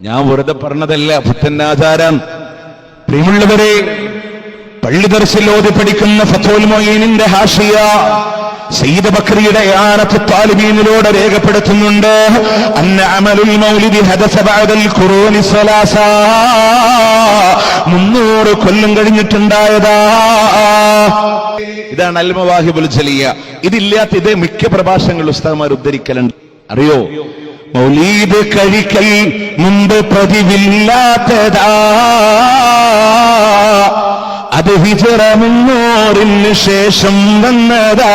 ഞാൻ വെറുതെ പറഞ്ഞതല്ല പുത്തന്നാചാരം പ്രിയമുള്ളവരെ പള്ളി ദർശലോതി പഠിക്കുന്ന ഫത്തോൽ മൊയ്യനിന്റെ ഹാഷിയ സയ്യിദ് ബക്രിയുടെ ആനത്ത് താലിബീനിലൂടെ രേഖപ്പെടുത്തുന്നുണ്ട്. അന്ന അമലുൽ മൗലിദി ഹദസ ബഅദൽ ഖുറൂനി സലാസ മുന്നൂറ് കൊല്ലം കഴിഞ്ഞിട്ടുണ്ടായതാ. ഇതാണ് അൽമവാഹിബുൽ ജലിയ. ഇതില്ലാത്ത ഇതേ മിക്ക പ്രഭാഷണങ്ങൾ ഉസ്താദ്മാർ ഉദ്ധരിക്കലുണ്ട്. അറിയോ? മൗലീദ് കഴിക്കൽ മുമ്പ് പതിവില്ലാത്തതാ. അത് ഹിജറ ശേഷം വന്നതാ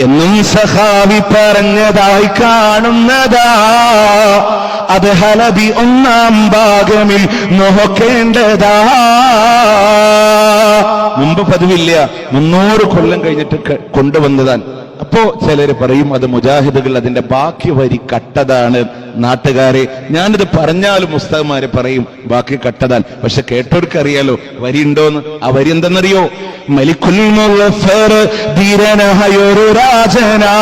എന്നും സഹാവി പറഞ്ഞതായി കാണുന്നതാ. അത് ഹലബി ഒന്നാം ഭാഗമിൽ നോക്കേണ്ടതാ. മുമ്പ് പതിവില്ല മുന്നൂറ് കൊല്ലം കഴിഞ്ഞിട്ട് കൊണ്ടുവന്നതാണ് അപ്പോ ചിലർ പറയും അത് മുജാഹിദുകൾ അതിന്റെ ബാക്കി വരി കട്ടതാണ്. നാട്ടുകാരെ ഞാനിത് പറഞ്ഞാലും മുസ്തകന്മാര് പറയും ബാക്കി കട്ടതാൻ പക്ഷെ കേട്ടവർക്ക് അറിയാലോ വരി ഉണ്ടോന്ന് ആ വരി എന്തെന്നറിയോ? മലിക്കുൽ ധീരനഹയൊരു രാജനാ.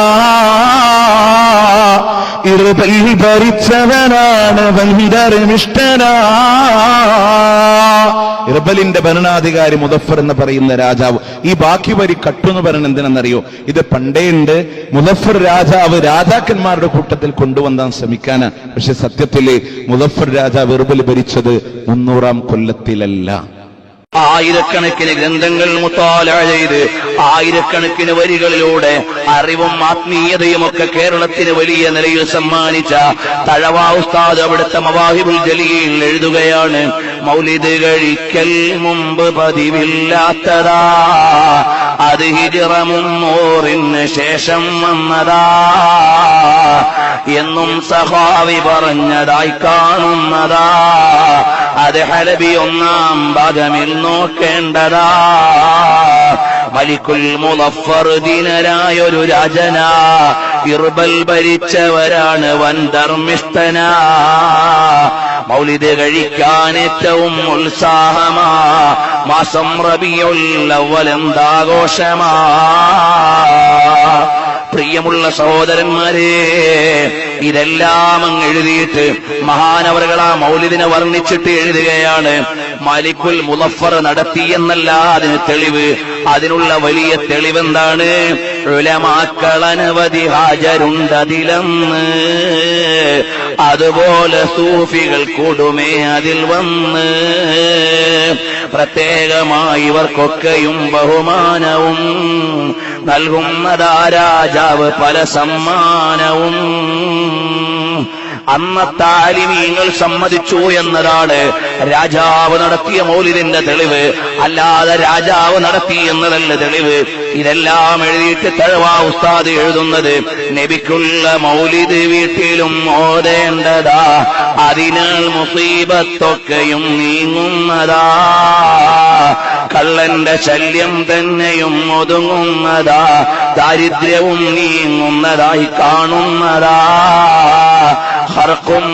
ഇരുപൽ ഭരിച്ചവനാണ് വന്ദരമിഷ്ടനാ ഇർബലിന്റെ ഭരണാധികാരി മുദഫർ എന്ന് പറയുന്ന രാജാവ്. ഈ ബാക്കി വരി കട്ടു എന്ന് പറയുന്നത് എന്തിനെന്നറിയോ ഇത് പണ്ടേ ഉണ്ട്. മുദഫർ രാജാവ് രാജാക്കന്മാരുടെ കൂട്ടത്തിൽ കൊണ്ടുവന്നാൻ ശ്രമിക്കാന്. പക്ഷെ സത്യത്തിൽ മുദഫർ രാജാവ് ഇർബൽ ഭരിച്ചത് മുന്നൂറാം കൊല്ലത്തിലല്ല. ആയിരക്കണക്കിന് ഗ്രന്ഥങ്ങൾ മുത്താല ചെയ്ത് ആയിരക്കണക്കിന് വരികളിലൂടെ അറിവും ആത്മീയതയും ഒക്കെ കേരളത്തിന് വലിയ നിലയിൽ സമ്മാനിച്ച തഴവാ ഉസ്താദ് അവിടുത്തെ മവാഹിബുൽ ജലിയിൽ എഴുതുകയാണ്. മൗലിദ് കഴിക്കൽ മുമ്പ് പതിവില്ലാത്തതാ. അത് ഹിജറ മുന്നൂറിന് ശേഷം വന്നതാ. എന്നും സഹാവി പറഞ്ഞതായി കാണുന്നതാ. അത് ഹലബി ഒന്നാം ഭാഗമിൽ നോക്കേണ്ടതാ. മലിക്കുൽ മുലഫർ ദീനരായൊരു രാജനാ. ഇർബൽ ഭരിച്ചവരാണ് വൻ ധർമ്മിഷ്ഠനാ. മൗലിദ് കഴിക്കാൻ ഏറ്റവും ഉത്സാഹമാ. മാസം റബിയുള്ളവലെന്താഘോഷമാ പ്രിയമുള്ള സഹോദരന്മാരെ ഇതെല്ലാം അങ്ങ് എഴുതിയിട്ട് മഹാനവറുകളാ മൗലിദിനെ വർണിച്ചിട്ട് എഴുതുകയാണ്. മലിക്കുൽ മുലഫർ നടത്തി എന്നല്ല അതിന് തെളിവ്. അതിനുള്ള വലിയ തെളിവെന്താണ്? ഉലമാക്കൾ ഹാജരുണ്ട് അതിലെന്ന്. അതുപോലെ സൂഫികൾ കൂടുമേ അതിൽ വന്ന്. പ്രത്യേകമായി ഇവർക്കൊക്കെയും ബഹുമാനവും നൽകുന്നതാ രാജാവ് പല സമ്മാനവും. അന്നത്തെ താലിമീങ്ങൾ സമ്മതിച്ചു എന്നതാണ്. രാജാവ് നടത്തിയ മൗലിദിന്റെ തെളിവ്. അല്ലാതെ രാജാവ് നടത്തി എന്നതല്ല തെളിവ്. ഇതെല്ലാം എഴുതിയിട്ട് തഴവാ ഉസ്താദ് എഴുതുന്നത്. നബിക്കുള്ള മൗലിദ് വീട്ടിലും ഓതേണ്ടതാ. അതിനാൽ മുസീബത്തൊക്കെയും നീങ്ങുന്നതാ. കള്ളന്റെ ശല്യം തന്നെയും ഒതുങ്ങുന്നതാ. ദാരിദ്ര്യവും നീങ്ങുന്നതായി കാണുന്നതാ. ഹർക്കും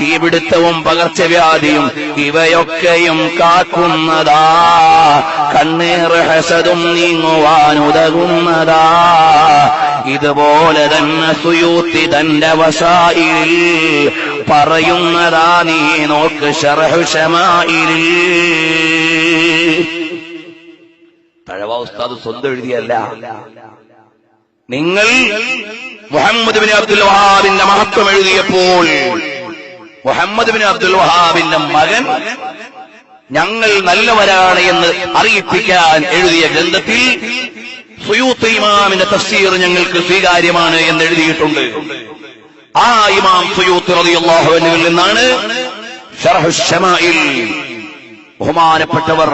തീപിടുത്തവും പകർച്ചവ്യാധിയും ഇവയൊക്കെയും കാക്കുന്നതാ. കണ്ണീർ ഹസതും നീങ്ങുവാൻ ഉതകുന്നതാ. ഇതുപോലെ തന്നെ സുയൂത്തി തന്റെ വസായിൽ പറയുന്നതാ നീ നോക്ക് ശർഹുഷമായി തഴവ ഉസ്താദ് സ്വന്തം എഴുതിയല്ല. നിങ്ങൾ മുഹമ്മദ് ബിൻ അബ്ദുൽ വഹാബിന്റെ മഹത്വം എഴുതിയപ്പോൾ മുഹമ്മദ് ബിൻ അബ്ദുൽ വഹാബിന്റെ മകൻ ഞങ്ങൾ നല്ലവരാണ് എന്ന് അറിയിപ്പിക്കാൻ എഴുതിയ ഗ്രന്ഥത്തിൽ സുയൂത്ത് ഇമാമിന്റെ തഫ്സീർ ഞങ്ങൾക്ക് സ്വീകാര്യമാണ് എന്ന് എഴുതിയിട്ടുണ്ട്. ആ ഇമാം സുയൂത്ത് റതിയുള്ളാഹുവിൽ നിന്നാണ് ബഹുമാനപ്പെട്ടവർ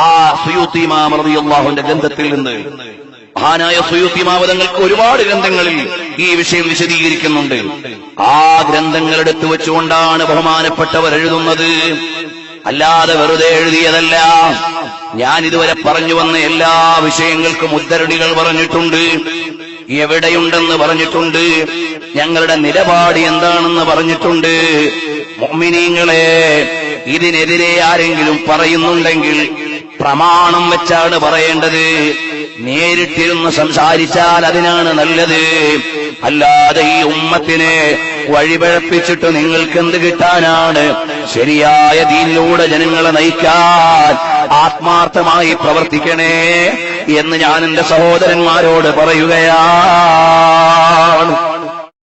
ആ സുയൂത്ത് ഇമാം റളിയല്ലാഹുവിന്റെ ഗ്രന്ഥത്തിൽ നിന്ന് മഹാനായ സുയൂത്തി മാവതങ്ങൾക്ക് ഒരുപാട് ഗ്രന്ഥങ്ങളിൽ ഈ വിഷയം വിശദീകരിക്കുന്നുണ്ട്. ആ ഗ്രന്ഥങ്ങൾ എടുത്തു വെച്ചുകൊണ്ടാണ് ബഹുമാനപ്പെട്ടവർ എഴുതുന്നത്. അല്ലാതെ വെറുതെ എഴുതിയതല്ല. ഞാൻ ഇതുവരെ പറഞ്ഞു വന്ന എല്ലാ വിഷയങ്ങൾക്കും ഉദ്ധരണികൾ പറഞ്ഞിട്ടുണ്ട്. എവിടെയുണ്ടെന്ന് പറഞ്ഞിട്ടുണ്ട്. ഞങ്ങളുടെ നിലപാട് എന്താണെന്ന് പറഞ്ഞിട്ടുണ്ട്. മൊമിനീങ്ങളെ ഇതിനെതിരെ ആരെങ്കിലും പറയുന്നുണ്ടെങ്കിൽ പ്രമാണം വെച്ചാണ് പറയേണ്ടത്. നേരിട്ടിരുന്ന് സംസാരിച്ചാൽ അതിനാണ് നല്ലത്. അല്ലാതെ ഈ ഉമ്മത്തിനെ വഴിപഴപ്പിച്ചിട്ട് നിങ്ങൾക്ക് എന്ത് കിട്ടാനാണ്? ശരിയായ ദീനിലൂടെ ജനങ്ങളെ നയിക്കാൻ ആത്മാർത്ഥമായി പ്രവർത്തിക്കണേ എന്ന് ഞാൻ എന്റെ സഹോദരന്മാരോട് പറയുകയാ